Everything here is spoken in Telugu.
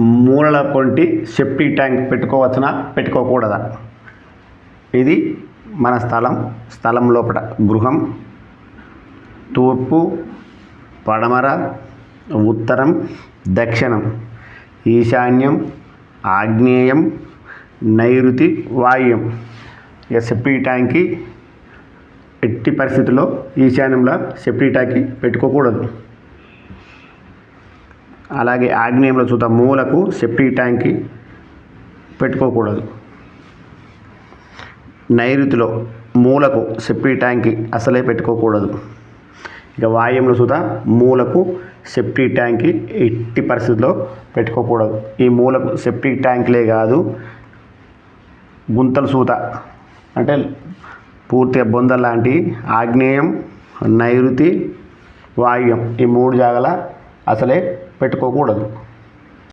మూలల కొంటి సెప్టిక్ ట్యాంక్ పెట్టుకోవచ్చునా? పెట్టుకోకూడదా? ఇది మన స్థలం స్థలం లోపల. గృహం తూర్పు పడమర ఉత్తరం దక్షిణం. ఈశాన్యం ఆగ్నేయం నైరుతి వాయుం. ఇక సెప్టిక్ ట్యాంక్కి ఎట్టి పరిస్థితుల్లో ఈశాన్యంలో సెప్టిక్ ట్యాంక్కి పెట్టుకోకూడదు. అలాగే ఆగ్నేయంలో చూత మూలకు సెప్టిక్ ట్యాంక్కి పెట్టుకోకూడదు. నైరుతిలో మూలకు సెప్టిక్ ట్యాంక్కి అసలే పెట్టుకోకూడదు. ఇక వాయుంలో సుత మూలకు సెప్టిక్ ట్యాంక్కి ఎట్టి పరిస్థితుల్లో పెట్టుకోకూడదు. ఈ మూలకు సెప్టిక్ ట్యాంక్లే కాదు. గుంతలు సూత అంటే పూర్తిగా బొందల్ లాంటి ఆగ్నేయం నైరుతి వాయుం ఈ మూడు జాగాల అసలే పెట్టుకోకూడదు.